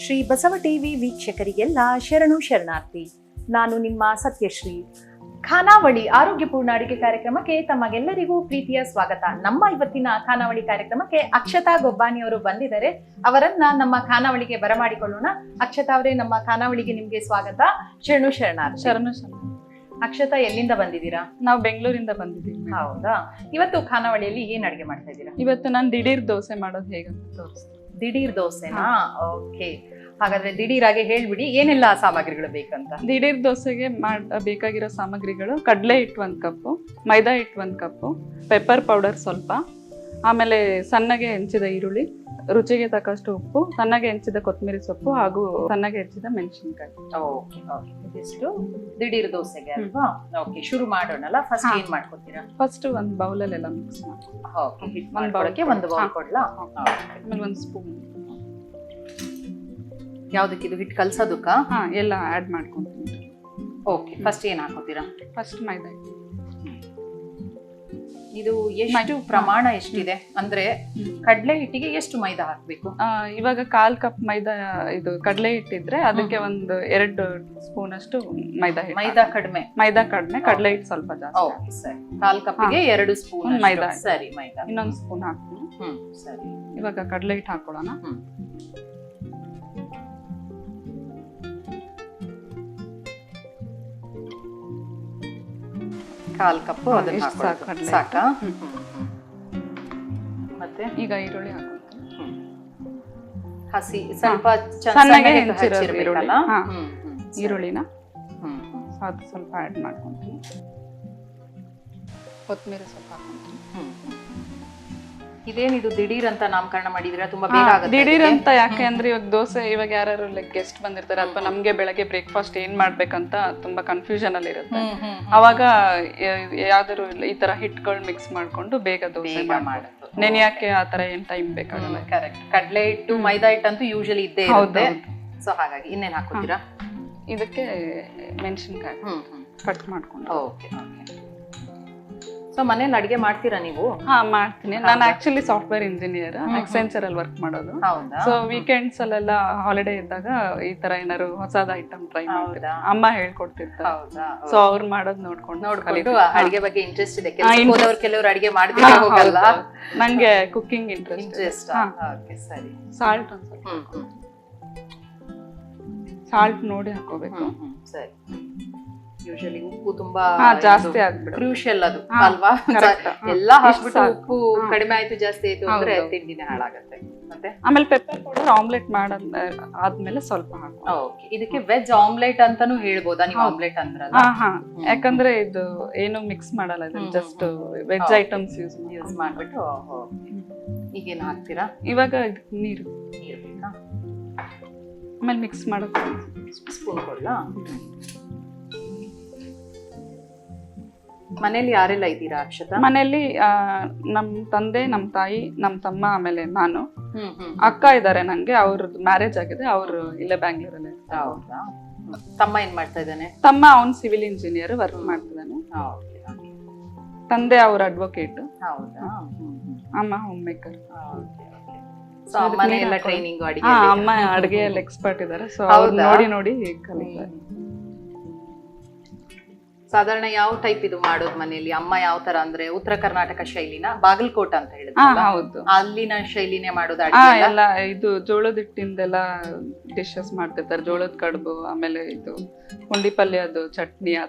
Shri Basava TV ವೀಕ್ಷಕರಿಗೆಲ್ಲ ಶರಣು ಶರಣಾರ್ಥಿ. ನಾನು ನಿಮ್ಮ ಸತ್ಯಶ್ರೀ. ಖಾನಾವಳಿ ಆರೋಗ್ಯಪೂರ್ಣ ಅಡಿಗೆ ಕಾರ್ಯಕ್ರಮಕ್ಕೆ ತಮಗೆಲ್ಲರಿಗೂ ಪ್ರೀತಿಯ ಸ್ವಾಗತ. ನಮ್ಮ ಇವತ್ತಿನ ಖಾನಾವಳಿ ಕಾರ್ಯಕ್ರಮಕ್ಕೆ ಅಕ್ಷತಾ ಗೊಬ್ಬಾನಿ ಅವರು ಬಂದಿದ್ದಾರೆ. ಅವರನ್ನ ನಮ್ಮ ಖಾನಾವಳಿಗೆ ಬರಮಾಡಿಕೊಳ್ಳೋಣ. ಅಕ್ಷತಾ ಅವರೇ ನಮ್ಮ ಖಾನಾವಳಿಗೆ ನಿಮ್ಗೆ ಸ್ವಾಗತ. ಶರಣು ಶರಣಾರ್ಥಿ. ಶರಣು ಶರಣ ಅಕ್ಷತಾ ಎಲ್ಲಿಂದ ಬಂದಿದ್ದೀರಾ? ನಾವು ಬೆಂಗಳೂರಿಂದ ಬಂದಿದ್ದೀವಿ. ಹೌದಾ? ಇವತ್ತು ಖಾನಾವಳಿಯಲ್ಲಿ ಏನ್ ಅಡಿಗೆ ಮಾಡ್ತಾ ಇದ್ದೀರಾ? ಇವತ್ತು ನಾನು ದಿಢೀರ್ ದೋಸೆ ಮಾಡೋದು ಹೇಗಂತ ತೋರಿಸ್ತೀನಿ. ದಿಢೀರ್ ದೋಸೆನಾ? ಓಕೆ ಹಾಗಾದ್ರೆ ದಿಢೀರಾಗೆ ಹೇಳ್ಬಿಡಿ, ಏನೆಲ್ಲ ಸಾಮಗ್ರಿಗಳು ಬೇಕಂತ? ದಿಢೀರ್ ದೋಸೆಗೆ ಬೇಕಾಗಿರೋ ಸಾಮಗ್ರಿಗಳು ಕಡಲೆ ಹಿಟ್ಟು ಒಂದು ಕಪ್ಪು, ಮೈದಾ ಹಿಟ್ಟು ಒಂದು ಕಪ್ಪು ಪೆಪ್ಪರ್ ಪೌಡರ್ ಸ್ವಲ್ಪ ಆಮೇಲೆ ಸಣ್ಣಗೆ ಹೆಂಚಿದ ಈರುಳ್ಳಿ ರುಚಿಗೆ ತಕ್ಕಷ್ಟು ಉಪ್ಪು ಸಣ್ಣಗೆ ಹೆಂಚಿದ ಕೊತ್ತಂಬರಿ ಸೊಪ್ಪು ಹಾಗೂ ಸಣ್ಣಗೆ ಹೆಚ್ಚಿದ ಮೆಣಸಿನಕಾಯಿ. ಓಕೆ ಓಕೆ ಇದಿಷ್ಟು. ದಿಢೀರ್ ದೋಸೆಗೆ ಅಲ್ವಾ? ಓಕೆ ಶುರು ಮಾಡೋಣಲ್ಲ? ಫಸ್ಟ್. ಏನ್ ಮಾಡ್ಕೊತೀರಾ? ಫಸ್ಟ್ ಒಂದು ಬೌಲಲ್ಲೆಲ್ಲ ಮಿಕ್ಸ್ ಮಾಡಿ. ಓಕೆ ಒಂದ್ ಒಂದು ಬೌಲ್. ಕೊಡ್ಲಾ? ಆಮೇಲೆ ಒಂದು ಸ್ಪೂನ್ ಯಾವ್ದಕ್ಕಿದು ಹಿಟ್ಟು ಕಲ್ಸೋದಕ್ಕ? ಹಾ ಎಲ್ಲ ಆ್ಯಡ್ ಮಾಡ್ಕೊಂತೀನಿ. ಓಕೆ ಫಸ್ಟ್ ಏನು ಹಾಕೋತೀರಾ? ಫಸ್ಟ್ ಮೈದಾ ಹಿಟ್ಟು ಇದು ಎಷ್ಟು ಪ್ರಮಾಣ ಎಷ್ಟಿದೆ? ಅಂದ್ರೆ ಕಡಲೆ ಹಿಟ್ಟಿಗೆ ಎಷ್ಟು ಮೈದಾ ಹಾಕ್ಬೇಕು? ಇವಾಗ ಕಾಲ್ ಕಪ್ ಮೈದಾ ಇದು ಕಡಲೆ ಹಿಟ್ಟಿದ್ರೆ ಅದಕ್ಕೆ ಒಂದು ಎರಡು ಸ್ಪೂನ್ ಅಷ್ಟು ಮೈದಾ ಹಿಟ್ಟು ಮೈದಾ ಕಡಿಮೆ. ಮೈದಾ ಕಡಿಮೆ ಕಡಲೆ ಹಿಟ್ಟು ಸ್ವಲ್ಪ ಜಾಸ್ತಿ ಸರಿ. ಕಾಲ್ ಕಪ್ಗೆ ಎರಡು ಸ್ಪೂನ್ ಮೈದಾ. ಸರಿ ಮೈದಾ. ಇನ್ನೊಂದು ಸ್ಪೂನ್ ಹಾಕ್ತೀನಿ. ಸರಿ. ಇವಾಗ ಕಡಲೆ ಹಿಟ್ಟು ಹಾಕೊಳ್ಳೋಣ. ಕಾಲ್ ಕಪ್ ಅದನ್ನ ಹಾಕೊಳ್ಳೋದು. ಸಾಕಾ. ಮತ್ತೆ? ಈಗ ಈರುಳ್ಳಿ ಹಸಿ ಸ್ವಲ್ಪ ಸಣ್ಣಗೆ ಹಚ್ಚಿರ್ಬೇಕಲ್ಲ? ಈರುಳ್ಳಿನ? ಅದು ಸ್ವಲ್ಪ ಆ್ಯಡ್ ಮಾಡ್ಕೊತೀನಿ. ಕೊತ್ತಂಬರಿ ಸ್ವಲ್ಪ ಹ್ಮ್. ಇದೇನಿದು ದಿಢೀರ್ ಅಂತ ನಾಮಕರಣ ಮಾಡಿದ್ರೆ? ತುಂಬಾ ಬೇಗ ಆಗುತ್ತೆ ದಿಢೀರ್ ಅಂತ ಯಾಕೆ ಅಂದ್ರೆ ಇವಾಗ ದೋಸೆ ಇವಾಗ ಯಾರು ಲೈಕ್ ಗೆಸ್ಟ್ ಬಂದಿರ್ತಾರೆ ಅಥವಾ ನಮ್ಗೆ ಬೆಳಗ್ಗೆ ಬ್ರೇಕ್ಫಾಸ್ಟ್ ಏನ್ ಮಾಡ್ಬೇಕಂತ ತುಂಬಾ ಕನ್ಫ್ಯೂಷನ್ ಅಲ್ಲಿ ಇರುತ್ತೆ. ಅವಾಗ ಯಾವ್ದಾದ್ರು ಈ ತರ ಹಿಟ್ಗಳು ಮಿಕ್ಸ್ ಮಾಡ್ಕೊಂಡು ಬೇಗ ದೋಸೆ ಮಾಡೋದು. ನೆನೆಯಕ್ಕೆ ಆ ತರ ಏನ್ ಟೈಮ್ ಬೇಕಾಗಲ್ಲ. ಕರೆಕ್ಟ್ ಕಡಲೆ ಹಿಟ್ಟು ಮೈದಾ ಹಿಟ್ಟು ಅಂತೂ ಯೂಶಲಿ ಇದ್ದೇ ಇರುತ್ತೆ. ಸೊ ಹಾಗಾಗಿ ಇನ್ನೇನ್ ಹಾಕೋತೀರಾ ಇದಕ್ಕೆ ಮೆಣಸಿನ್ಕಾಯಿ ಕಟ್ ಮಾಡ್ಕೊಂಡು. ಓಕೆ ಓಕೆ ಸೊ ಮನೇಲಿ ಅಡಿಗೆ ಮಾಡ್ತೀರಾ ನೀವು? ಹಾ ಮಾಡ್ತೀನಿ. ನಾನು ಆಕ್ಚುಲಿ ಸಾಫ್ಟ್ವೇರ್ ಇಂಜಿನಿಯರ್. ಎಕ್ಸೆಂಚರ್ ಅಲ್ಲಿ ವರ್ಕ್ ಮಾಡೋದು. ಸೊ ವೀಕೆಂಡ್ಸ್ ಅಲ್ಲೆಲ್ಲ ಹಾಲಿಡೇ ಇದ್ದಾಗ ಈ ತರ ಏನಾದ್ರು ಹೊಸದ ಐಟಮ್ ಟ್ರೈ ಮಾಡ್ತೀನಿ? ಅಮ್ಮ ಹೇಳ್ಕೊಡ್ತಿರ್ತಾರೆ. ಸೊ ಅವ್ರು ಮಾಡೋದ್ ನೋಡ್ಕೊಂಡು ನೋಡ್ಕೊಂಡು. ಅಡಿಗೆ ಬಗ್ಗೆ ಇಂಟ್ರೆಸ್ಟ್ ಇದೆ. ಕೆಲವರು ಕೆಲವರು ಅಡಿಗೆ ಹಾ, ಹೋಗಲ್ಲ. ನಂಗೆ ಕುಕಿಂಗ್ ಇಂಟ್ರೆಸ್ಟ್ ಇಂಟ್ರೆಸ್ಟ್. ಸರಿ. ಸಾಲ್ಟ್ ಒಂದು ಸ್ವಲ್ಪ. ಸಾಲ್ಟ್ ನೋಡಿ ಹಾಕೋಬೇಕು. ಸರಿ. ಯೂಶಲಿ ಉಪ್ಪು ತುಂಬಾ ಜಾಸ್ತಿ ಕ್ರೂಷಿಯಲ್ ಅದು. ಅಲ್ವಾ? ಎಲ್ಲಾ ಹಾಕ್ಬಿಟ್ಟು ಉಪ್ಪು ಕಡಿಮೆ ಆಯ್ತು ಜಾಸ್ತಿ ಆಯ್ತು ಅಂದ್ರೆ ತಿಂಡಿನ ಹಾಳಾಗತ್ತೆ. ಮತ್ತೆ? ಆಮೇಲೆ ಪೆಪ್ಪರ್ ಪೌಡರ್ ಆಮ್ಲೆಟ್ ಮಾಡ ಆದ್ಮೇಲೆ ಸ್ವಲ್ಪ ಹಾಕೋ. ಓಕೆ ಇದಕ್ಕೆ ವೆಜ್ ಆಮ್ಲೆಟ್ ಅಂತಾನೂ ಹೇಳ್ಬೋದಾ? ನೀವು ಆಮ್ಲೆಟ್ ಅಂದ್ರಲ್ಲ? ಯಾಕಂದ್ರೆ ಇದು ಏನು ಮಿಕ್ಸ್ ಮಾಡಲ್ಲ ಇದು just veg items use use ಮಾಡ್ಬಿಟ್ಟು ಈಗೇನು ಹಾಕ್ತೀರಾ? ಇವಾಗ ನೀರು. ನೀರು ಬೇಕಾ? ಆಮೇಲೆ ಮಿಕ್ಸ್ ಮಾಡೋದು. ಸ್ಪೂನ್ ಕೊಡ್ಲಾ? ಮನೇಲಿ ಯಾರೆಲ್ಲ ಇದ್ದೀರಾ ಅಕ್ಷತ ಮನೆಯಲ್ಲಿ ನಮ್ ತಂದೆ ನಮ್ ತಾಯಿ ನಮ್ ತಮ್ಮ ಆಮೇಲೆ ನಾನು. ಅಕ್ಕ ಇದ್ದಾರೆ ನಂಗೆ ಅವ್ರದ್ದು ಮ್ಯಾರೇಜ್ ಆಗಿದೆ ಅವ್ರು ಇಲ್ಲೇ ಬ್ಯಾಂಗ್ಳೂರಲ್ಲಿ ಹೌದಾ? ತಮ್ಮ ಏನ್ ಮಾಡ್ತಾ ಇದ್ದಾನೆ? ತಮ್ಮ ಅವ್ನ್ ಸಿವಿಲ್ ಇಂಜಿನಿಯರ್ ವರ್ಕ್ ಮಾಡ್ತಿದ್ದಾನೆ. ತಂದೆ ಅವ್ರ ಅಡ್ವೊಕೇಟ್ ಹೌದಾ? ಅಮ್ಮ ಹೋಮ್ ಮೇಕರ್ ಅಮ್ಮನೇ ಎಲ್ಲ ಟ್ರೈನಿಂಗ್ ಅಡಿಗೆ ಅಮ್ಮ ಅಡುಗೆಯಲ್ಲಿ ಎಕ್ಸ್ಪರ್ಟ್ ಇದ್ದಾರೆ ಸೊ ಅವ್ರು ನೋಡಿ ನೋಡಿ ಕಲಿತಾರೆ. ಸಾಧಾರಣ ಯಾವ ಟೈಪ್ ಇದು ಮಾಡೋದು ಮನೆಯಲ್ಲಿ? ಅಮ್ಮ ಯಾವ ತರ ಅಂದ್ರೆ ಉತ್ತರ ಕರ್ನಾಟಕ ಶೈಲಿನ ಬಾಗಲಕೋಟ ಅಂತ ಹೇಳಿದ್ರು ಹೌದು. ಅಲ್ಲಿನ ಶೈಲಿನೇ ಮಾಡೋದು ಎಲ್ಲ? ಇದು ಜೋಳದ ಹಿಟ್ಟಿಂದೆಲ್ಲ ಡಿಶಸ್ ಮಾಡ್ತಿರ್ತಾರೆ. ಜೋಳದ ಕಡುಬು ಆಮೇಲೆ ಇದು ಪುಂಡಿ ಪಲ್ಯದು ಚಟ್ನಿ ಆ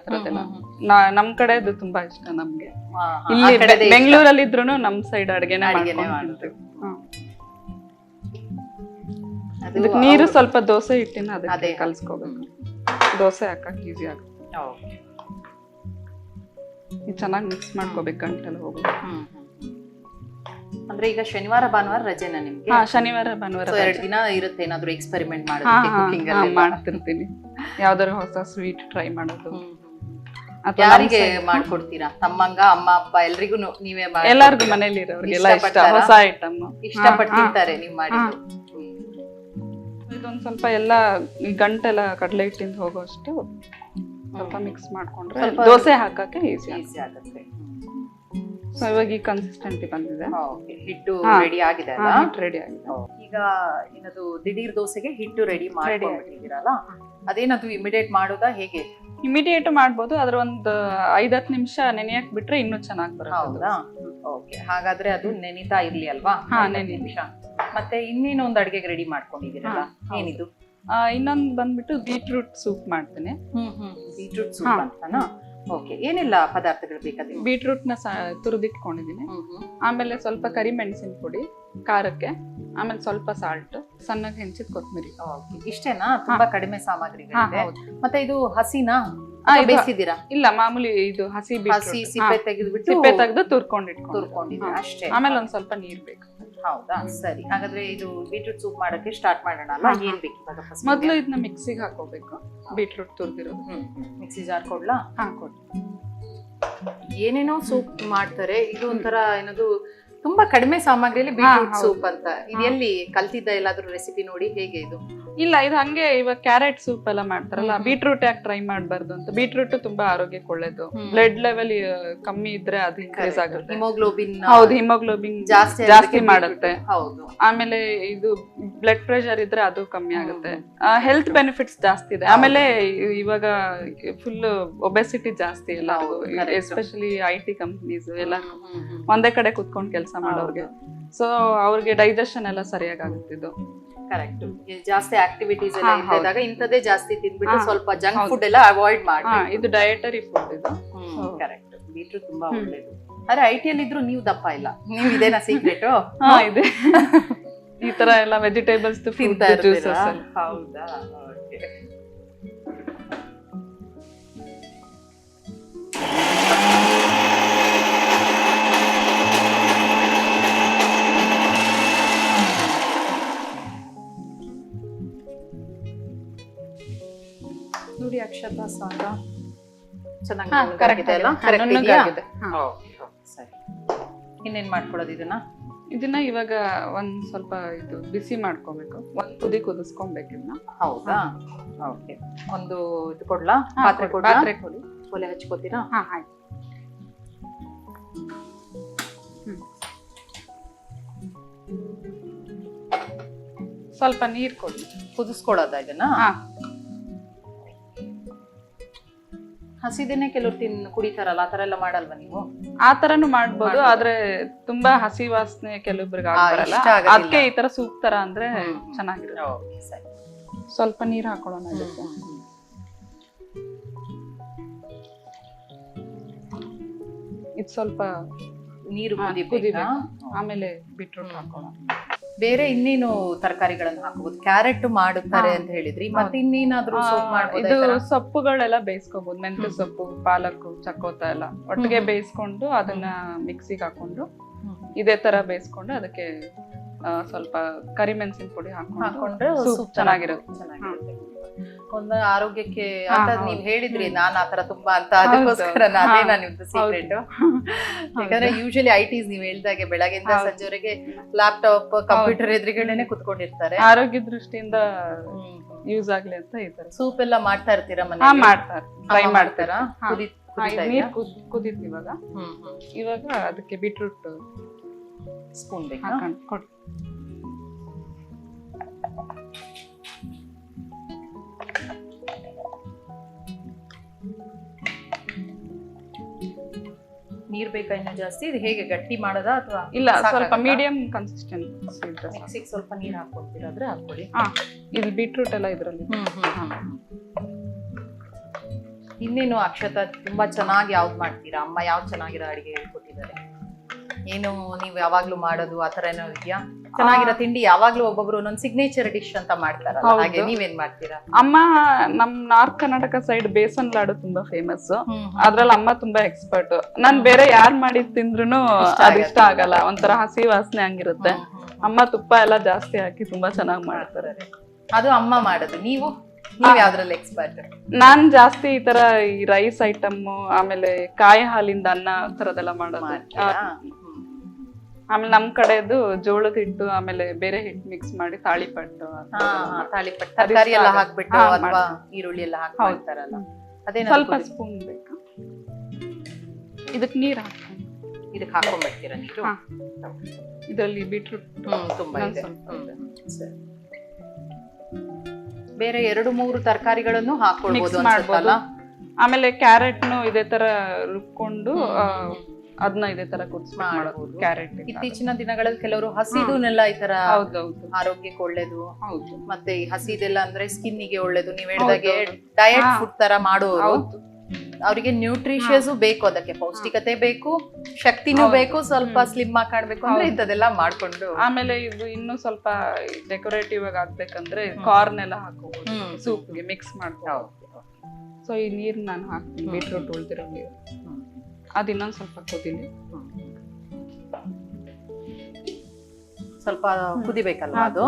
ನಾ- ನಮ್ ಕಡೆ ಅದು ತುಂಬಾ ಇಷ್ಟ ನಮ್ಗೆ. ಇಲ್ಲಿ. ಬೆಂಗಳೂರಲ್ಲಿ ಇದ್ರು ನಮ್ ಸೈಡ್ ಅಡ್ಗೆನೆ ಅಡ್ಗೆನೇ. ಅದು ನೀರು ಸ್ವಲ್ಪ ದೋಸೆ ಹಿಟ್ಟಿನ ಅದೇ. ಕಲ್ಸ್ಕೋಬೇಕು. ದೋಸೆ ಹಾಕಕ್ ಈಸಿ ಆಗುತ್ತೆ. ಚೆನ್ನಾಗಿ ಮಿಕ್ಸ್ ಮಾಡ್ಕೋಬೇಕು ಹ್ಮ್, ಹ್ಮ್. ಅಂದ್ರೆ ಈಗ ಶನಿವಾರ ಭಾನುವಾರ ರಜೆನಾ ನಿಮ್ಗೆ? ಹಾ ಶನಿವಾರ ಭಾನುವಾರ. ಎರಡು ದಿನ ಇರುತ್ತೆ ಏನಾದ್ರು ಎಕ್ಸ್ಪೆರಿಮೆಂಟ್ ಮಾಡೋದು ಮಾಡ್ತಿರ್ತೀನಿ. ಯಾವ್ದಾದ್ರು ಹೊಸ ಸ್ವೀಟ್ ಟ್ರೈ ಮಾಡೋದು. ಯಾರಿಗೆ ಮಾಡ್ಕೊಡ್ತೀರಾ? ತಮ್ಮಂಗ ಅಮ್ಮ ಅಪ್ಪ ಎಲ್ರಿಗೂ ನೀವೇ ಎಲ್ಲಾರ್ಗು ಮನೇಲಿ ಇರೋರಿಗೆಲ್ಲ ಇಷ್ಟ? ಹೊಸ ಐಟಮ್ ಇಷ್ಟಪಟ್ಟು. ತಿಂತಾರೆ ನೀವ್ ಮಾಡಿ ಇದೊಂದ್ ಸ್ವಲ್ಪ ಎಲ್ಲ ಗಂಟೆಲ್ಲ ಕಡಲೆ ಹಿಟ್ಟಿಂದ ಹೋಗೋಷ್ಟು ಸ್ವಲ್ಪ ಮಿಕ್ಸ್ ಮಾಡ್ಕೊಂಡ್ರೆ ದೋಸೆ ಹಾಕಕ್ಕೆ ಈಸಿ ಈಸಿ ಆಗುತ್ತೆ. ಸೊ ಇವಾಗ ಈ ಕನ್ಸಿಸ್ಟೆಂಟಿ ಬಂದಿದೆ. ಓಕೆ ಹಿಟ್ಟು ರೆಡಿ ಆಗಿದೆ ಅಲ್ಲ? ರೆಡಿ ಆಗಿದೆ. ಈಗ ಏನದು ದಿಢೀರ್ ದೋಸೆಗೆ ಹಿಟ್ಟು ರೆಡಿ ಮಾಡ್ಕೊಂಡಿದ್ದೀರಲ್ಲ ಅದೇನದು ಇಮಿಡಿಯೇಟ್ ಮಾಡೋದಾ ಹೇಗೆ? ಇಮಿಡಿಯೇಟ್ ಮಾಡ್ಬೋದು ಅದ್ರ ಒಂದು ಐದತ್ತು ನಿಮಿಷ ನೆನೆಯಕ್ ಬಿಟ್ರೆ ಇನ್ನೂ ಚೆನ್ನಾಗಿ ಬರುತ್ತೆ ಹೌದಾ? ಓಕೆ ಹಾಗಾದ್ರೆ ಅದು ನೆನಿತಾ ಇರ್ಲಿ ಅಲ್ವಾ? ಹಾ, ನೆನೆ ನಿಮಿಷ. ಮತ್ತೆ ಇನ್ನೇನು ಒಂದು ಅಡಿಗೆಗೆ ರೆಡಿ ಮಾಡ್ಕೊಂಡಿದ್ದೀರಲ್ಲ? ಏನಿದು? ಇನ್ನೊಂದು ಬಂದ್ಬಿಟ್ಟು ಬೀಟ್ರೂಟ್ ಸೂಪ್ ಮಾಡ್ತೀನಿ. ಬೀಟ್ರೂಟ್ ಸೂಪ್ ಅಂತನಾ? ಓಕೆ ಏನೆಲ್ಲ ಪದಾರ್ಥಗಳು ಬೇಕಾದ್ರೆ ಬೀಟ್ರೂಟ್ನ ತುರಿದಿಟ್ಕೊಂಡಿದೀನಿ ಆಮೇಲೆ ಸ್ವಲ್ಪ ಕರಿಮೆಣಸಿನ ಪುಡಿ ಖಾರಕ್ಕೆ ಆಮೇಲೆ ಸ್ವಲ್ಪ ಸಾಲ್ಟ್ ಸಣ್ಣಗೆ ಹೆಂಚಿದ ಕೊತ್ತಂಬರಿ ಇಷ್ಟೇನಾ? ತುಂಬಾ ಕಡಿಮೆ ಸಾಮಗ್ರಿ ಮತ್ತೆ ಇದು ಹಸಿನಾ? ಇಲ್ಲ ಮಾಮೂಲಿ ಇದು ಹಸಿ ಹಸಿ ಸಿಪ್ಪೆ ತೆಗೆದ್ಬಿಟ್ಟು ಸಿಪ್ಪೆ ತೆಗೆದು ತುರ್ಕೊಂಡಿಟ್ಕೊಂಡು ತುರ್ಕೊಂಡಿದ್ದೀನಿ ಅಷ್ಟೇ. ಆಮೇಲೆ ಒಂದ್ ಸ್ವಲ್ಪ ನೀರ್ ಬೇಕು. ಹೌದಾ? ಸರಿ. ಹಾಗಾದ್ರೆ ಇದು ಬೀಟ್ರೂಟ್ ಸೂಪ್ ಮಾಡಕ್ಕೆ ಸ್ಟಾರ್ಟ್ ಮಾಡೋಣ ಅಲ್ಲ. ಏನ್ ಬೇಕು ಇವಾಗ first ಮೊದ್ಲು? ಇದನ್ನ ಮಿಕ್ಸಿಗೆ ಹಾಕೋಬೇಕು ಬೀಟ್ರೂಟ್ ತುರ್ದಿರೋದು. ಹ್ಮ್ ಮಿಕ್ಸಿ ಜಾರ್ ಕೊಡ್ಲಾ? ಹಾ ಕೊಡಿ. ಏನೇನೋ ಸೂಪ್ ಮಾಡ್ತಾರೆ. ಇದು ಒಂಥರ ಏನದು ತುಂಬಾ ಕಡಿಮೆ ಸಾಮಗ್ರಿಯಲ್ಲಿ ಬೀಟ್ರೂಟ್ ಹೌದು. ಸೂಪ್ ಅಂತ. ಇದು. ಎಲ್ಲಿ ಕಲ್ತಿದ್ದ ಎಲ್ಲಾದ್ರೂ ರೆಸಿಪಿ ನೋಡಿ ಹೇಗೆ ಇದು? ಇಲ್ಲ ಇದು ಹಂಗೆ ಇವಾಗ ಕ್ಯಾರೆಟ್ ಸೂಪ್ ಎಲ್ಲ ಮಾಡ್ತಾರಲ್ಲ. ಬೀಟ್ರೂಟ್ ಯಾಕೆ ಟ್ರೈ ಮಾಡಬಾರ್ದು ಅಂತ. ಬೀಟ್ರೂಟ್ ತುಂಬಾ ಆರೋಗ್ಯಕ್ಕೆ ಒಳ್ಳೇದು. ಬ್ಲಡ್ ಲೆವೆಲ್ ಕಮ್ಮಿ ಇದ್ರೆ ಅದು ಇನ್ಕ್ರೀಸ್ ಆಗುತ್ತೆ. ಹಿಮೋಗ್ಲೋಬಿನ್ ಹೌದು ಹಿಮೋಗ್ಲೋಬಿನ್ ಜಾಸ್ತಿ ಜಾಸ್ತಿ ಮಾಡುತ್ತೆ. ಹೌದು. ಆಮೇಲೆ ಇದು ಬ್ಲಡ್ ಪ್ರೆಷರ್ ಇದ್ರೆ ಅದು ಕಮ್ಮಿ. ಆಗುತ್ತೆ. ಹೆಲ್ತ್ ಬೆನಿಫಿಟ್ಸ್ ಜಾಸ್ತಿ ಇದೆ. ಆಮೇಲೆ ಇವಾಗ ಫುಲ್ ಒಬೆಸಿಟಿ ಜಾಸ್ತಿ ಎಲ್ಲ. ಎಸ್ಪೆಷಲಿ ಐ ಟಿ ಕಂಪ್ನೀಸ್ ಎಲ್ಲ. ಒಂದೇ ಕಡೆ ಕುತ್ಕೊಂಡು ಕೆಲಸ ಮಾಡೋರ್ಗೆ. ಸೊ ಅವ್ರಿಗೆ ಡೈಜೆಷನ್ ಎಲ್ಲ ಸರಿಯಾಗಿ ಆಗುತ್ತಿದ್ದು. ಇದು ಕರೆಕ್ಟ್ ಜಾಸ್ತಿ ಆಕ್ಟಿವಿಟೀಸ್ ಎಲ್ಲ ಇದ್ದಾಗ ಇಂಥದ್ದೇ ಜಾಸ್ತಿ ತಿನ್ಬಿಟ್ಟು ಸ್ವಲ್ಪ ಜಂಕ್ ಫುಡ್ ಎಲ್ಲ ಅವಾಯ್ಡ್ ಮಾಡಿ ಇದು ಡಯಟರಿ ಫುಡ್ ಇದು. ಕರೆಕ್ಟ್ ಬೀಟ್ರೂಟ್ ತುಂಬಾ ಒಳ್ಳೇದು. ಆದ್ರೆ ಐ ಟಿ ಅಲ್ಲಿ ಇದ್ರು ನೀವು ದಪ್ಪ ಇಲ್ಲ. ನೀವು ಇದೇನಾ ಸೀಕ್ರೆಟ್ ಇದೆ. ಈ ತರ ಎಲ್ಲ ವೆಜಿಟೇಬಲ್ಸ್ ತಿಂತಾ ಜ್ಯೂಸಸ್ ಹೌದಾ? ನೋಡಿ ಅಕ್ಷತಾ ಸಾಂಗ ಚೆನ್ನಾಗಿ ಸರಿ. ಇನ್ನೇನ್ ಮಾಡ್ಕೊಳ್ಳೋದು ಇದನ್ನ? ಇದನ್ನ ಇವಾಗ ಒಂದ್ ಸ್ವಲ್ಪ ಇದು ಬಿಸಿ ಮಾಡ್ಕೋಬೇಕು. ಒಂದ್ ಕುದಿ ಕುದಿಸ್ಕೊಬೇಕು ಇದನ್ನ. ಹೌದಾ? ಓಕೆ. ಒಂದು ಇದು ಕೊಡ್ಲಾ? ಪಾತ್ರೆ ಕೊಡಿ, ಪಾತ್ರೆ ಕೊಡಿ. ಒಲೆ ಹಚ್ಕೋತೀರಾ? ಹಾ ಆಯ್ತು. ಸ್ವಲ್ಪ ನೀರ್ ಕೊಡಿ. ಕುದಿಸ್ಕೊಳ್ಳೋದ ಇದನ್ನ? ಹಸಿದೇನೆ ಕೆಲವ್ರು ತಿನ್ ಕುಡಿತಾರಲ್ಲ ಆತರ ಎಲ್ಲ ಮಾಡಲ್ವಾ ನೀವು ಆ ತರನು ಮಾಡ್ಬೋದು. ಆದ್ರೆ ತುಂಬಾ ಹಸಿ ವಾಸನೆ ಕೆಲವೊಬ್ರಿಗೆ ಆ, ಇಷ್ಟ ಆಗೋದಿಲ್ಲ. ಅದಕ್ಕೆ ಈ ತರ ಸೂಪ್ ತರ ಅಂದ್ರೆ. ಚೆನ್ನಾಗಿರುತ್ತೆ ಓಕೆ ಸರಿ ಸ್ವಲ್ಪ ನೀರ್ ಹಾಕೊಳ್ಳೋಣ ಅದಕ್ಕೆ ಇದು ಸ್ವಲ್ಪ ನೀರು ಕುದಿ- ಕುದಿಬೇಕಾ. ಆಮೇಲೆ ಬಿಟ್ರೋಟ್ ಹ್ಮ್. ಬೇರೆ ಇನ್ನೇನು ತರಕಾರಿಗಳನ್ನು ಹಾಕಬಹುದು ಕ್ಯಾರೆಟ್ ಮಾಡುತ್ತಾರೆ ಅಂತ ಹೇಳಿದ್ರಿ. ಮತ್ತೆ ಇನ್ನೇನಾದ್ರೂ ಸೂಪ್ ಆ, ಮಾಡ್ಬೋದು ಇದು? ಸೊಪ್ಪುಗಳೆಲ್ಲ ಬೇಯಿಸ್ಕೋಬಹುದು ಮೆಂತ್ಯ ಸೊಪ್ಪು ಪಾಲಕ್ ಚಕೋತ ಎಲ್ಲ. ಒಟ್ಟಿಗೆ ಬೇಯಿಸ್ಕೊಂಡು ಅದನ್ನ ಮಿಕ್ಸಿಗೆ ಹಾಕೊಂಡು. ಇದೇ ತರ ಬೇಯಿಸ್ಕೊಂಡು ಅದಕ್ಕೆ ಸ್ವಲ್ಪ ಕರಿಮೆಣಸಿನ ಪುಡಿ ಹಾಕೊಂಡು ಹಾಕೊಂಡ್ರೆ ಸೂಪ್ ಚೆನ್ನಾಗಿರುತ್ತೆ. ಒಂದು ಆರೋಗ್ಯಕ್ಕೆ ಅಂತ ನೀವ್ ಹೇಳಿದ್ರಿ. ನಾನ್ ಆತರ ತುಂಬಾ ಅಂತ ಅದಕ್ಕೋಸ್ಕರ. ಅದೇ ನಾನು ನಾನು ಸೀಕ್ರೆಟ್ ಯಾಕಂದ್ರೆ ಯೂಶಲಿ ಐ ಟಿಸ್ ನೀವ್ ಹೇಳ್ದಾಗೆ ಬೆಳಗ್ಗೆಯಿಂದ ಹೌದು. ಸಂಜೆವರೆಗೆ ಲ್ಯಾಪ್ಟಾಪ್ ಕಂಪ್ಯೂಟರ್ ಎದುರುಗಡೆನೆ ಕುತ್ಕೊಂಡಿರ್ತಾರೆ. ಆರೋಗ್ಯ ದೃಷ್ಟಿಯಿಂದ ಯೂಸ್ ಆಗ್ಲಿ ಅಂತ ಇದ್ದಾರೆ ಸೂಪ್ ಎಲ್ಲ ಮಾಡ್ತಾ ಇರ್ತೀರಾ ಮನೆ ಮಾಡ್ತಾರೆ. ಟ್ರೈ ಮಾಡ್ತಾರ? ಮಾಡ್ತಾರಾ. ನೀರ್ ಕುದಿತ್ ಇವಾಗ. ಇವಾಗ ಅದಕ್ಕೆ ಬೀಟ್ರೂಟ್ ಸ್ಪೂನ್ ಬೇಕು ಕೊಡಿ ನೀರ್ ಬೇಕಾ ಇನ್ನು ಜಾಸ್ತಿ? ಇದು ಹೇಗೆ ಗಟ್ಟಿ ಮಾಡೋದಾ ಅಥವಾ ಇಲ್ಲ ಸ್ವಲ್ಪ ಮೀಡಿಯಂ ಕನ್ಸಿಸ್ಟೆನ್ಸಿ ಮಿಕ್ಸಿಗೆ ಸ್ವಲ್ಪ ನೀರ್ ಹಾಕೊಡ್ತೀರಾ ಆದ್ರೆ ಹಾಕೊಳ್ಳಿ ಹಾ ಇಲ್ಲಿ ಬೀಟ್ರೂಟ್ ಎಲ್ಲ ಇದ್ರಲ್ಲಿ. ಇನ್ನೇನು ಅಕ್ಷತಾ ತುಂಬಾ ಚೆನ್ನಾಗಿ ಯಾವ್ದು ಮಾಡ್ತೀರಾ? ಅಮ್ಮ ಯಾವ್ದು ಚೆನ್ನಾಗಿರೋ ಅಡಿಗೆ ಹೇಳ್ಕೊಟ್ಟಿದ್ದಾರೆ? ಏನು ನೀವು ಯಾವಾಗ್ಲೂ ಮಾಡೋದು ಆ ಥರ ಏನೋ ಇದೆಯಾ? ಚೆನ್ನಾಗಿರೋ ತಿಂಡಿ ಯಾವಾಗ್ಲೂ ಒಬ್ಬೊಬ್ರು ಒಂದೊಂದು ಸಿಗ್ನೇಚರ್ ಡಿಶ್ ಅಂತ ಮಾಡ್ತಾರಲ್ಲ ಹೌದು. ಹಾಗೆ ನೀವೇನ್ ಮಾಡ್ತೀರಾ? ಅಮ್ಮ ನಮ್ ನಾರ್ತ್ ಕರ್ನಾಟಕ ಸೈಡ್ ಬೇಸನ್ ಲಾಡು ತುಂಬಾ ಫೇಮಸ್ ಅದ್ರಲ್ಲಿ ಅಮ್ಮ ತುಂಬಾ ಎಕ್ಸ್ಪರ್ಟ್ ನಾನ್ ಬೇರೆ ಯಾರ್ ಮಾಡಿದ್ ತಿಂದ್ರು ಇಷ್ಟ ಅದ್ ಇಷ್ಟ ಆಗಲ್ಲ. ಒಂಥರ ಹಸಿ ವಾಸನೆ ಹಂಗಿರುತ್ತೆ. ಅಮ್ಮ ತುಪ್ಪ ಎಲ್ಲ ಜಾಸ್ತಿ ಹಾಕಿ ತುಂಬಾ ಚೆನ್ನಾಗಿ ಮಾಡ್ತಾರೆ. ಅದು ಅಮ್ಮ ಮಾಡೋದು. ನೀವು? ಯಾವ್ದ್ರಲ್ಲಿ ಎಕ್ಸ್ಪರ್ಟ್ ನಾನ್ ಜಾಸ್ತಿ ಈ ತರ ಈ ರೈಸ್ ಐಟಮ್ ಆಮೇಲೆ ಕಾಯಿ ಹಾಲಿಂದ ಅನ್ನ ತರದೆಲ್ಲ ಮಾಡೋದು. ಮಾಡ್ತೀರಾ? ಆಮೇಲೆ ನಮ್ ಕಡೆದು ಜೋಳದ ಹಿಟ್ಟು ಆಮೇಲೆ ಬೇರೆ ಹಿಟ್ಟು ಮಿಕ್ಸ್ ಮಾಡಿ ತಾಳಿಪಟ್ಟು. ತಾಳಿಪಟ್ಟು. ತರಕಾರಿ ಎಲ್ಲ ಹಾಕ್ಬಿಟ್ಟು ಅಥವಾ ಈರುಳ್ಳಿ ಎಲ್ಲ ಹಾಕಿ. ಮಾಡ್ತಾರಲ್ಲ ಅದೇನ ಸ್ವಲ್ಪ ಸ್ಪೂನ್ ಬೇಕು. ಇದಕ್ ನೀರ್ ಹಾಕ್ತೀನಿ. ಇದಕ್ಕೆ ಹಾಕೊಂಡ್ಬಿಡ್ತೀರಾ ನೀರು. ಇದರಲ್ಲಿ ಬೀಟ್ರೂಟ್ ತುಂಬಾ ಇದೆ. ಬೇರೆ ಎರಡು ಮೂರು ತರಕಾರಿಗಳನ್ನು ಹಾಕೊಂಡು ಮಾಡ್ಬೋದಲ್ಲ ಮಾಡ್ಬೋದು. ಅನ್ಸುತ್ತಲ್ಲ ಆಮೇಲೆ ಕ್ಯಾರೆಟ್ನು ಇದೇ ತರ ರುಬ್ಕೊಂಡು ಅದನ್ನ ಇದೇ ತರ ಕುಟ್ಸ್ ಮಾಡಬಹುದು ಕ್ಯಾರೆಟ್ ಇತ್ತೀಚಿನ ದಿನಗಳಲ್ಲಿ ಕೆಲವರು ಹಸಿದುನೆಲ್ಲ ಈ ತರ ಹೌದೌದು. ಆರೋಗ್ಯಕ್ಕೆ ಒಳ್ಳೇದು. ಹೌದು. ಮತ್ತೆ ಈ ಹಸಿದೆಲ್ಲ ಅಂದ್ರೆ ಸ್ಕಿನ್ಗೆ ಒಳ್ಳೇದು. ನೀವ್ ಹೇಳಿದಾಗೆ. ಡಯಟ್ ಫುಡ್ ತರ ಮಾಡೋರು ಹೌದು. ಅವರಿಗೆ ನ್ಯೂಟ್ರಿಷಿಯಸ್ ಬೇಕು ಅದಕ್ಕೆ. ಪೌಷ್ಟಿಕತೆ ಬೇಕು ಶಕ್ತಿನೂ ಬೇಕು ಸ್ವಲ್ಪ ಸ್ಲಿಮ್ ಆಗಿ ಕಾಣ್ಬೇಕು ಅಂದ್ರೆ. ಇಂಥದೆಲ್ಲ ಮಾಡ್ಕೊಂಡು. ಆಮೇಲೆ ಇದು ಇನ್ನೂ ಸ್ವಲ್ಪ ಡೆಕೋರೇಟಿವ್ ಆಗಿ ಆಗ್ಬೇಕಂದ್ರೆ. ಕಾರ್ನ್ ಎಲ್ಲ ಹಾಕೋಬಹುದು. ಸೂಪ್ಗೆ ಮಿಕ್ಸ್ ಮಾಡ್ತಾ. ಸೊ ಈ ನೀರ್ ನಾನು ಹಾಕ್ತೀನಿ. ಬೀಟ್ರೂಟ್ ಉಳ್ದಿರೋ ನೀರು. ಅದ್ ಇನ್ನೊಂದು ಸ್ವಲ್ಪ ಕುದಿಲಿ ಸ್ವಲ್ಪ ಕುದಿಬೇಕಲ್ಲ ಅದು?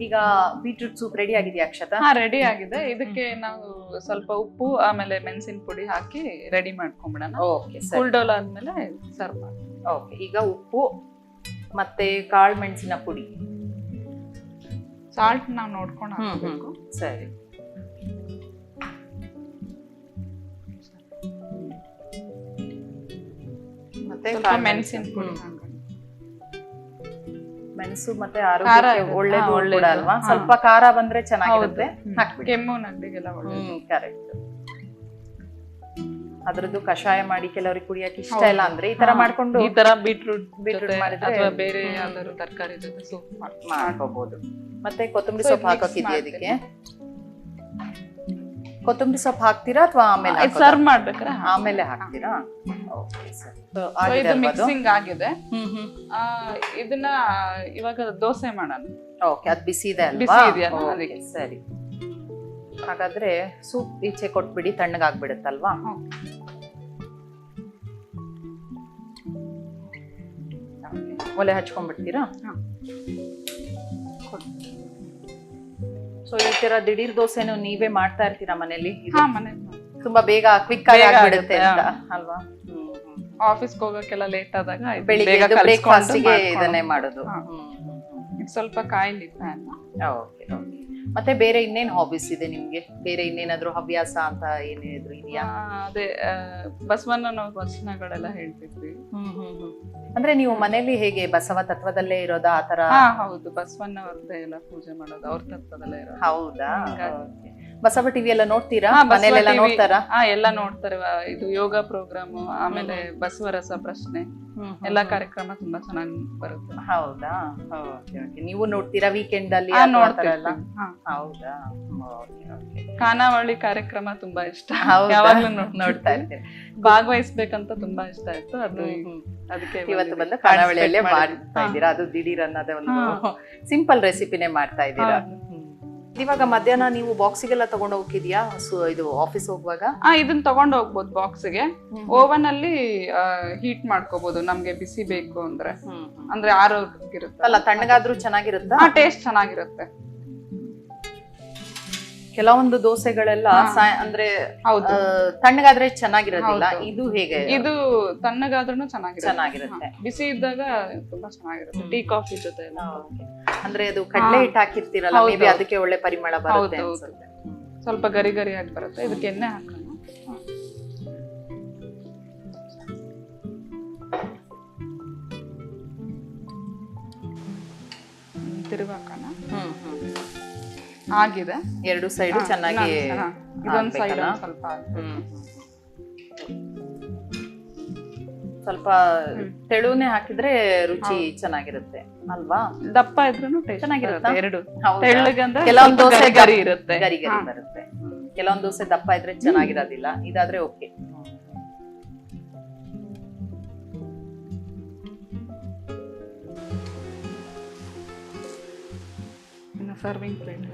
ಈಗ ಬೀಟ್ರೂಟ್ ಸೂಪ್ ರೆಡಿ ಆಗಿದೆಯಾ ಅಕ್ಷತಾ? ಹಾ ರೆಡಿ ಆಗಿದೆ. ಇದಕ್ಕೆ ನಾವು ಸ್ವಲ್ಪ ಉಪ್ಪು ಆಮೇಲೆ ಮೆಣಸಿನ ಪುಡಿ ಹಾಕಿ ರೆಡಿ ಮಾಡ್ಕೊಂಬಿಡೋಣ. ಓಕೆ ಫುಲ್ ಕೂಲ್ ಡೌನ್ ಆದ್ಮೇಲೆ ಸರ್ವ್ ಮಾಡಿ ಓಕೆ ಈಗ ಉಪ್ಪು ಮತ್ತೆ ಕಾಳು ಮೆಣಸಿನ ಪುಡಿ. ಸಾಲ್ಟ್ ನಾವು ನೋಡ್ಕೊಂಡು ಹಾಕಬೇಕು. ಸರಿ. ಮತ್ತೆ ಮೆಣಸಿನ ಪುಡಿ ಮೆಣಸು ಮತ್ತೆ ಆರೋಗ್ಯಕ್ಕೆ. ಒಳ್ಳೇದು ಒಳ್ಳೇದು. ಅಲ್ವಾ? ಸ್ವಲ್ಪ ಖಾರ ಬಂದ್ರೆ ಚೆನ್ನಾಗಿರುತ್ತೆ. ಕೆಮ್ಮು ನಗಡಿಗೆಲ್ಲ ಒಳ್ಳೆ ಹ್ಮ್ ಕರೆಕ್ಟ್ ಅದ್ರದ್ದು ಕಷಾಯ ಮಾಡಿ ಕೆಲವರಿಗೆ ಕುಡಿಯಕ್ಕೆ ಇಷ್ಟ ಇಲ್ಲ ಅಂದ್ರೆ ಈ ತರ ಮಾಡ್ಕೊಂಡು ಈ ತರ ಬೀಟ್ರೂಟ್ ಬೀಟ್ರೂಟ್ ಮಾಡಿದ್ರೆ ಅಥವಾ ಬೇರೆ. ಯಾವ್ದಾದ್ರು ತರಕಾರಿ ಜೊತೆ ಸೂಪ್ ಮಾಡ್ಕೋಬಹುದು ಮತ್ತೆ ಕೊತ್ತಂಬರಿ ಸೊಪ್ಪು ಹಾಕೋಕಿದ್ಯಾ ಇದಕ್ಕೆ? ಕೊತ್ತಂಬರಿ ಸೊಪ್ಪು ಹಾಕ್ತೀರಾ ಅಥವಾ ಆಮೇಲೆ? ಸರ್ವ್ ಮಾಡ್ಬೇಕಾರೆ ಆಮೇಲೆ ಹಾಕ್ತೀರಾ? Okay sir. So, ಇದು ಮಿಕ್ಸಿಂಗ್ ಆಗಿದೆ. ಆ, ಇದನ್ನ ಇವಾಗ ದೋಸೆ ಮಾಡೋಣ. ಓಕೆ ಅದು ಬಿಸಿ ಇದೆ ಅಲ್ವಾ? ಬಿಸಿ ಇದೆಯಲ್ಲ, Okay, ಅದಕ್ಕೆ. ಸರಿ. ಹಾಗಾದ್ರೆ ಸೂಪ್ ಈಚೆ ಕೊಟ್ಬಿಡಿ ತಣ್ಣಗಾಗ್ಬಿಡುತ್ತಲ್ವಾ Okay. ಒಲೆ ಹಚ್ಕೊಂಡ್ಬಿಡ್ತೀರಾ? ಹಾ. ಸೊ ಈ ತರ ದಿಢೀರ್ ದೋಸೆನು ನೀವೇ ಮಾಡ್ತಾ ಇರ್ತೀರಾ ಮನೇಲಿ ಹಾ ತುಂಬಾ ಬೇಗ ಕ್ವಿಕ್ ಆಗಿ ಬೇಗ ಆಗ್ಬಿಡುತ್ತೆ ಆಗುತ್ತೆ, ಅಂತ ಅಲ್ವಾ ಆಫೀಸ್ ಹ್ಮ್. ಆಫೀಸ್ಗೆ ಹೋಗಕ್ಕೆಲ್ಲ ಲೇಟ್ ಆದಾಗ ಇದು ಬೆಳಿಗ್ಗೆ ಬೇಗ ಕಲ್ಸ್ಕೊಂಡು ಗೆ ಮಾಡ್ಕೊಳ್ಳೋದು. ಇದನ್ನೇ ಮಾಡೋದು ಹಾ. ಹ್ಮ್, ಹ್ಮ್, ಹ್ಮ್. ಇದು ಸ್ವಲ್ಪ ಕಾಯಿಲಿ ಪ್ಯಾನ್ ಓಕೆ ಓಕೆ ಮತ್ತೆ ಬೇರೆ ಇನ್ನೇನು ಹಾಬೀಸ್ ಇದೆ ನಿಮ್ಗೆ? ಬೇರೆ ಇನ್ನೇನಾದ್ರೂ ಹವ್ಯಾಸ ಅಂತ ಏನೇನಾದ್ರು ಇದೆಯಾ? ಅದೇ ಬಸವನ ಬಸವಣ್ಣನ ವಚನಗಳೆಲ್ಲ ಹೇಳ್ತಿದ್ವಿ. ಅಂದ್ರೆ ನೀವು ಮನೆಯಲ್ಲಿ ಹೇಗೆ ಬಸವ ತತ್ವದಲ್ಲೇ ಇರೋದ ಆತರ ತರ ಹೌದು. ಬಸವಣ್ಣ ಅವ್ರದ್ದೇ ಎಲ್ಲ ಪೂಜೆ ಮಾಡೋದು ಅವ್ರ ತತ್ವದಲ್ಲೇ ಇರೋದು. ಹೌದಾ. ಬಸವ ಟಿವಿ ಎಲ್ಲ ನೋಡ್ತೀರಾ? ಮನೇಲೆಲ್ಲ ನೋಡ್ತಾರಾ? ಹಾ ಎಲ್ಲ ನೋಡ್ತಾರೆ. ಇದು ಯೋಗ ಪ್ರೋಗ್ರಾಮ್ ಆಮೇಲೆ ಬಸವರಸ ಪ್ರಶ್ನೆ. ಎಲ್ಲಾ ಕಾರ್ಯಕ್ರಮ ತುಂಬಾ ಚೆನ್ನಾಗಿ ಬರುತ್ತೆ. ಹೌದಾ? ನೀವು ನೋಡ್ತೀರಾ ವೀಕೆಂಡ್ ಅಲ್ಲಿ. ಹಾ. ಹೌದಾ? ಖಾನಾವಳಿ ಕಾರ್ಯಕ್ರಮ ತುಂಬಾ ಇಷ್ಟ? ಯಾವಾಗ್ಲೂ ನೋಡ್ತಾ ಇರ್ತೀನಿ ಭಾಗವಹಿಸ್ಬೇಕಂತ ತುಂಬಾ ಇಷ್ಟ ಆಯ್ತು ಅದು. ಅದಕ್ಕೆ ಇವತ್ತು ಬಂದು. ಖಾನಾವಳಿಯಲ್ಲೇ ಮಾಡ್ತಾ. ಇದ್ದೀರಾ? ಅದು ದಿಢೀರ್ ಅನ್ನೋದೇ ಒಂದು ಸಿಂಪಲ್ ರೆಸಿಪಿನೇ ಮಾಡ್ತಾ ಇದ್ದೀರಾ. ಇವಾಗ ಮಧ್ಯಾಹ್ನ ನೀವು ಬಾಕ್ಸಿಗೆಲ್ಲ ತಗೊಂಡು ಹೋಗಿದ್ಯಾ ಇದು ಆಫೀಸ್ ಹೋಗುವಾಗ? ಆ ಇದನ್ನ ತಗೊಂಡು ಹೋಗ್ಬೋದು ಬಾಕ್ಸ್ಗೆ. ಓವನ್ ಅಲ್ಲಿ ಹೀಟ್ ಮಾಡ್ಕೋಬಹುದು ನಮ್ಗೆ ಬಿಸಿ ಬೇಕು ಅಂದ್ರೆ. ಅಂದ್ರೆ ಆರೋಗ್ಯ ಅಲ್ಲ ತಣ್ಣಗಾದ್ರೂ ಚೆನ್ನಾಗಿರುತ್ತೆ? ಟೇಸ್ಟ್ ಚೆನ್ನಾಗಿರುತ್ತೆ. ಕೆಲವೊಂದು ದೋಸೆಗಳೆಲ್ಲ ಅಂದ್ರೆ ಹೌದು. ತಣ್ಣಗಾದ್ರೆ ಚೆನ್ನಾಗಿರೋದಿಲ್ಲ. ಹೌದು. ಇದು ಹೇಗೆ? ಇದು ತಣ್ಣಗಾದ್ರೂ ಚೆನ್ನಾಗಿರುತ್ತೆ. ಚೆನ್ನಾಗಿರುತ್ತೆ. ಹಾ, ಬಿಸಿ ಇದ್ದಾಗ ತುಂಬಾ ಚೆನ್ನಾಗಿರುತ್ತೆ. ಟೀ ಕಾಫಿ ಜೊತೆ ಎಲ್ಲ. Okay. ಅಂದ್ರೆ ಅದು ಕಡಲೆ. ಹಿಟ್ಟು ಹಾಕಿರ್ತೀರಲ್ಲ ಮೇಬಿ ಅದಕ್ಕೆ ಒಳ್ಳೆ ಪರಿಮಳ ಬರುತ್ತೆ ಹೌದು, ಹೌದು. ಅನ್ಸುತ್ತೆ. ಹ್ಮ್. ಸ್ವಲ್ಪ ಗರಿ ಗರಿ ಆಗಿ ಬರುತ್ತೆ. ಇದಕ್ಕೆ ಎಣ್ಣೆ ಹಾಕೋಣ. ತಿರುಗಾಕೋಣ. ಹ್ಮ್, ಹ್ಮ್. ಆಗಿದೆ. ಎರಡು ಸೈಡ್ ಚೆನ್ನಾಗಿ ಇದೊಂದು ಸೈಡ್ ಸ್ವಲ್ಪ ಸ್ವಲ್ಪ. ತೆಳುನೆ ಹಾಕಿದ್ರೆ ರುಚಿ ಚೆನ್ನಾಗಿರುತ್ತೆ ಅಲ್ವಾ? ದಪ್ಪ ಇದ್ರೂ ಚೆನ್ನಾಗಿರುತ್ತೆ? ಎರಡು. ಕೆಲವೊಂದ್ ದೋಸೆ ಗರಿ ಇರುತ್ತೆ. ಗರಿ ಗರಿ ಬರುತ್ತೆ. ಕೆಲವೊಂದ್ ದೋಸೆ ದಪ್ಪ ಇದ್ರೆ ಚೆನ್ನಾಗಿರೋದಿಲ್ಲ. ಇದಾದ್ರೆ okay serving plate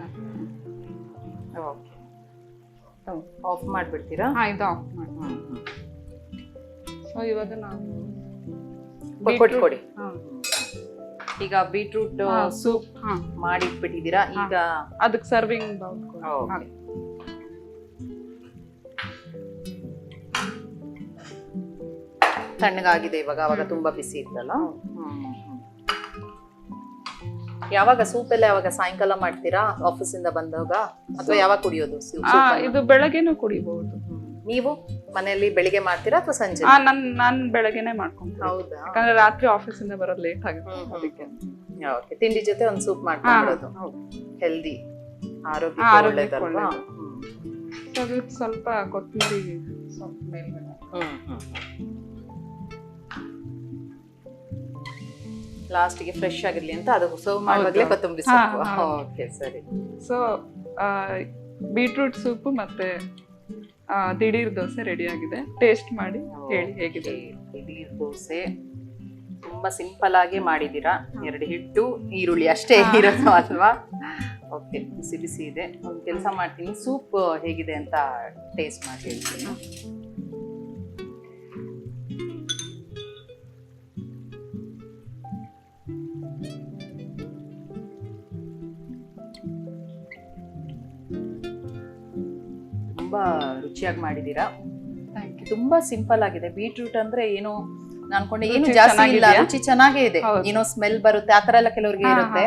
okay. Off ಮಾಡಿಬಿಡ್ತೀರಾ? ಹಾ ಇದು ಆಫ್ ಮಾಡಿ. ಸೊ ಇವಾಗ ನಾವು ಕೊಡಿ ಕೊಟ್ಕೊಡಿ ಹಾ. ಈಗ ಬೀಟ್ರೂಟ್ ಸೂಪ್ ಹಾ. ಮಾಡಿಟ್ಬಿಟ್ಟಿದ್ದೀರಾ? ಈಗ ಅದಕ್ಕೆ ಸರ್ವಿಂಗ್ ಬೌಲ್. ತಣ್ಣಗಾಗಿದೆ ಇವಾಗ ಅವಾಗ ತುಂಬಾ ಬಿಸಿ ಇತ್ತಲ್ಲ? ಯಾವಾಗ ಸೂಪ್ ಎಲ್ಲ ಯಾವಾಗ ಸಾಯಂಕಾಲ ಮಾಡ್ತೀರಾ? ಆಫೀಸ್ ಇಂದ ಬಂದಾಗ ಅಥವಾ ಯಾವಾಗ ಕುಡಿಯೋದು ಇದು ಬೆಳಗ್ಗೆನೂ ಕುಡಿಬಹುದು ನೀವು ಮನೆಯಲ್ಲಿ ಬೆಳಿಗ್ಗೆ ಮಾಡ್ತೀರಾ ಅಥವಾ ಸಂಜೆ? ಆ ನನ್ ನಾನ್ ಬೆಳಗ್ಗೆನೆ ಮಾಡ್ಕೊಂತೀನಿ. ಹೌದಾ? ಯಾಕಂದ್ರೆ ರಾತ್ರಿ ಆಫೀಸ್ ಇಂದ ಬರೋದು ಲೇಟ್ ಆಗುತ್ತೆ ಹ್ಮ್, ಹ್ಮ್, ಅದಕ್ಕೆ. ಓಕೆ ತಿಂಡಿ ಜೊತೆ ಒಂದು ಸೂಪ್ ಹಾ, ಹೌದು. ಹೆಲ್ದಿ ಆರೋಗ್ಯ ಹಾ, ಆರೋಗ್ಯಕ್ಕೆ ಒಳ್ಳೇದಲ್ವಾ? ಒಳ್ಳೇದು. So ಅದಕ್ಕೆ ಸ್ವಲ್ಪ ಕೊತ್ತಂಬರಿ ಸ್ವಲ್ಪ ಮೇಲ್ಗಡೆ. ಲಾಸ್ಟ್ಗೆ ಫ್ರೆಶ್ ಆಗಿರ್ಲಿ ಅಂತ ಅದು ಸರ್ವ್ ಮಾಡುವಾಗಲೇ. ಕೊತ್ತಂಬರಿ ಹಾ, ಸೊಪ್ಪು. ಹಾ. ಓಕೆ ಸರಿ. ಸೊ ಬೀಟ್ರೂಟ್ ಸೂಪು ಮತ್ತೆ ಆ, ದಿಢೀರ್ ದೋಸೆ ರೆಡಿ ಆಗಿದೆ. ಟೇಸ್ಟ್ ಮಾಡಿ ಹೇಳಿ ಹೇಗಿದೆ. ದಿಢೀರ್ ದೋಸೆ. ತುಂಬಾ ಸಿಂಪಲ್ ಆಗಿ ಮಾಡಿದೀರಾ ಎರಡು ಹಿಟ್ಟು ಈರುಳ್ಳಿ ಅಷ್ಟೇ ಇರೋದು ಅಲ್ವಾ? ಓಕೆ ಬಿಸಿ ಬಿಸಿ ಇದೆ. ಒಂದು ಕೆಲಸ ಮಾಡ್ತೀನಿ. ಸೂಪ್ ಹೇಗಿದೆ ಅಂತ ಟೇಸ್ಟ್ ಮಾಡಿ ಹೇಳ್ತೀನಿ. ತುಂಬಾ ರುಚಿಯಾಗಿ ಯು ತುಂಬಾ ಸಿಂಪಲ್ ಆಗಿದೆ. ಬೀಟ್ರೂಟ್ ಅಂದ್ರೆ ಏನು ನಾನು ಅನ್ಕೊಂಡೆ ಏನು ಜಾಸ್ತಿ ಇಲ್ಲ ರುಚಿ ಚೆನ್ನಾಗೇ ಇದೆ. ಏನೋ ಸ್ಮೆಲ್ ಬರುತ್ತೆ ಆತರ ಎಲ್ಲ ಕೆಲವ್ರಿಗೆ ಇರುತ್ತೆ.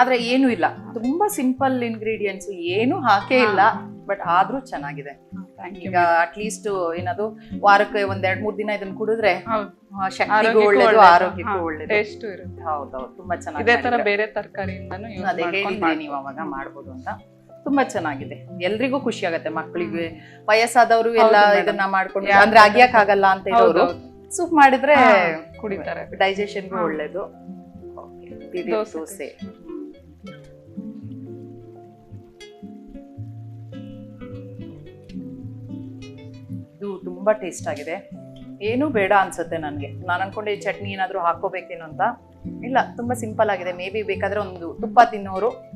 ಆದ್ರೆ ಏನು ಇಲ್ಲ. ತುಂಬಾ ಸಿಂಪಲ್ ಇಂಗ್ರೀಡಿಯೆಂಟ್ಸ್ ಏನು ಹಾಕೇ ಇಲ್ಲ ಬಟ್ ಆದ್ರೂ ಚೆನ್ನಾಗಿದೆ. ಈಗ ಯು ಈಗ ಅಟ್ಲೀಸ್ಟ್ ಏನದು ವಾರಕ್ಕೆ ಒಂದ್ ಎರಡ್ ಮೂರ್ ದಿನ ಇದನ್ನ ಕುಡಿದ್ರೆ ಶಕ್ತಿಗೂ ಆರೋಗ್ಯಕ್ಕೂ ಒಳ್ಳೇದು. ಆರೋಗ್ಯಕ್ಕೂ ಒಳ್ಳೇದು. ಟೇಸ್ಟ್ ಇರುತ್ತೆ? ಹೌದೌದು ತುಂಬಾ ಇದೇ ಚೆನ್ನಾಗಿ ತರ ಬೇರೆ ತರಕಾರಿಯಿಂದನೂ ಅದೇ ಹೇಳಿದ್ರಿ ನೀವು ಅವಾಗ ಮಾಡ್ಬೋದು ಅಂತ. ತುಂಬಾ ಚೆನ್ನಾಗಿದೆ. ಎಲ್ರಿಗೂ ಖುಷಿ ಆಗತ್ತೆ ಮಕ್ಕಳಿಗೆ ವಯಸ್ಸಾದವರು ಎಲ್ಲ ಇದನ್ನ ಮಾಡ್ಕೊಂಡು ಅಂದ್ರೆ ಅಗಿಯಕ್ ಆಗಲ್ಲ ಅಂತ ಇರೋರು. ಸೂಪ್ ಮಾಡಿದ್ರೆ ಕುಡಿತಾರೆ. ಡೈಜೆಷನ್ಗೂ ಹಾ. ಒಳ್ಳೇದು. ದೋಸೆ. ಇದು ತುಂಬಾ ಟೇಸ್ಟ್ ಆಗಿದೆ. ಏನೂ ಬೇಡ ಅನ್ಸುತ್ತೆ ನನಗೆ. ನಾನು ಅನ್ಕೊಂಡೆ ಈ ಚಟ್ನಿ ಏನಾದರೂ ಹಾಕೋಬೇಕೇನು ಅಂತ. ಇಲ್ಲ ತುಂಬಾ ಸಿಂಪಲ್ ಆಗಿದೆ. ಮೇ ಬಿ ಬೇಕಾದ್ರೆ ಒಂದು ತುಪ್ಪ ತಿನ್ನೋರು.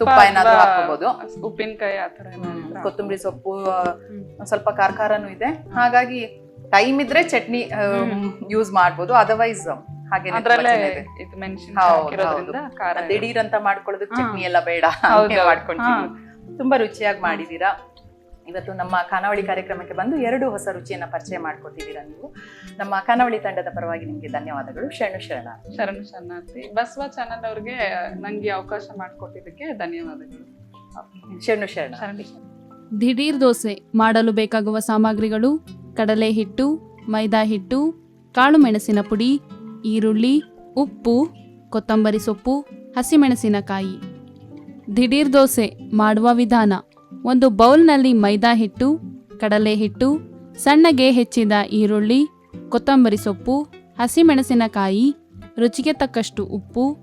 ತುಪ್ಪ ಏನಾದ್ರು ಹಾಕೋಬಹುದು. ಉಪ್ಪಿನಕಾಯಿ ಆತರ ಕೊತ್ತಂಬರಿ ಸೊಪ್ಪು ಸ್ವಲ್ಪ ಕಾರ್ಖಾರನು ಖಾರನೂ ಇದೆ. ಹಾಗಾಗಿ ಟೈಮ್ ಇದ್ರೆ ಚಟ್ನಿ ಯೂಸ್ ಮಾಡ್ಬೋದು. ಅದರ್ವೈಸ್ ಹಾಗೆ ದಿಢೀರ್ ಅಂತ ಮಾಡ್ಕೊಳ್ಳೋದಕ್ಕೆ. ಚಟ್ನಿ ಎಲ್ಲ ಬೇಡ ಮಾಡ್ಕೊಂಡು ತುಂಬಾ ರುಚಿಯಾಗಿ ಮಾಡಿದೀರಾ? ಇವತ್ತು ನಮ್ಮ ಖಾನಾವಳಿ ಕಾರ್ಯಕ್ರಮಕ್ಕೆ ಬಂದು ಎರಡು ಹೊಸ ರುಚಿಯನ್ನು ಪರಿಚಯ ಮಾಡ್ಕೊತಿದ್ದೀರ ನೀವು? ನಮ್ಮ ಖಾನಾವಳಿ ತಂಡದ ಪರವಾಗಿ ನಿಮಗೆ ಧನ್ಯವಾದಗಳು. ಶರಣು ಶರಣ. ಶರಣು ಶರಣಾರ್ಥಿ. ಬಸವ ಚಾನಲ್ ಅವ್ರಿಗೆ ನನಗೆ ಅವಕಾಶ ಮಾಡಿಕೊಟ್ಟಿದ್ದಕ್ಕೆ ಧನ್ಯವಾದಗಳು. ಶರಣು ಶರಣ. ಶರಣ ದಿಢೀರ್ ದೋಸೆ ಮಾಡಲು ಬೇಕಾಗುವ ಸಾಮಗ್ರಿಗಳು ಕಡಲೆ ಹಿಟ್ಟು ಮೈದಾ ಹಿಟ್ಟು ಕಾಳು ಮೆಣಸಿನ ಪುಡಿ ಈರುಳ್ಳಿ ಉಪ್ಪು ಕೊತ್ತಂಬರಿ ಸೊಪ್ಪು ಹಸಿಮೆಣಸಿನಕಾಯಿ ದಿಢೀರ್ ದೋಸೆ ಮಾಡುವ ವಿಧಾನ. ಒಂದು ಬೌಲ್ನಲ್ಲಿ ಮೈದಾ ಹಿಟ್ಟು, ಕಡಲೆ ಹಿಟ್ಟು, ಸಣ್ಣಗೆ ಹೆಚ್ಚಿದ ಈರುಳ್ಳಿ, ಕೊತ್ತಂಬರಿ ಸೊಪ್ಪು, ಹಸಿಮೆಣಸಿನಕಾಯಿ, ರುಚಿಗೆ ತಕ್ಕಷ್ಟು ಉಪ್ಪು,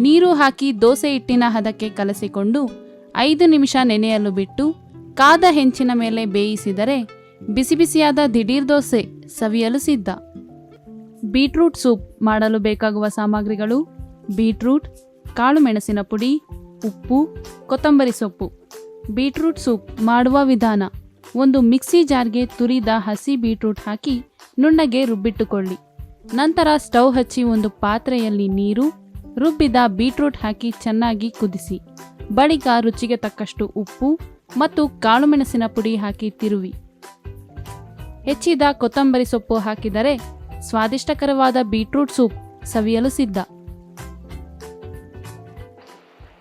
ನೀರು ಹಾಕಿ ದೋಸೆ ಹಿಟ್ಟಿನ ಹದಕ್ಕೆ ಕಲಸಿಕೊಂಡು ಐದು ನಿಮಿಷ ನೆನೆಯಲು ಬಿಟ್ಟು ಕಾದ ಹೆಂಚಿನ ಮೇಲೆ ಬೇಯಿಸಿದರೆ ಬಿಸಿ ಬಿಸಿಯಾದ ದಿಢೀರ್ ದೋಸೆ ಸವಿಯಲು ಸಿದ್ಧ. ಬೀಟ್ರೂಟ್ ಸೂಪ್ ಮಾಡಲು ಬೇಕಾಗುವ ಸಾಮಗ್ರಿಗಳು ಬೀಟ್ರೂಟ್, ಕಾಳು ಮೆಣಸಿನ ಪುಡಿ, ಉಪ್ಪು, ಕೊತ್ತಂಬರಿ ಸೊಪ್ಪು. ಬೀಟ್ರೂಟ್ ಸೂಪ್ ಮಾಡುವ ವಿಧಾನ. ಒಂದು ಮಿಕ್ಸಿ ಜಾರ್ಗೆ ತುರಿದ ಹಸಿ ಬೀಟ್ರೂಟ್ ಹಾಕಿ ನುಣ್ಣಗೆ ರುಬ್ಬಿಟ್ಟುಕೊಳ್ಳಿ. ನಂತರ ಸ್ಟವ್ ಹಚ್ಚಿ ಒಂದು ಪಾತ್ರೆಯಲ್ಲಿ ನೀರು, ರುಬ್ಬಿದ ಬೀಟ್ರೂಟ್ ಹಾಕಿ ಚೆನ್ನಾಗಿ ಕುದಿಸಿ. ಬಳಿಕ ರುಚಿಗೆ ತಕ್ಕಷ್ಟು ಉಪ್ಪು ಮತ್ತು ಕಾಳುಮೆಣಸಿನ ಪುಡಿ ಹಾಕಿ ತಿರುವಿ. ಹೆಚ್ಚಿದ ಕೊತ್ತಂಬರಿ ಸೊಪ್ಪು ಹಾಕಿದರೆ ಸ್ವಾದಿಷ್ಟಕರವಾದ ಬೀಟ್ರೂಟ್ ಸೂಪ್ ಸವಿಯಲು ಸಿದ್ಧ.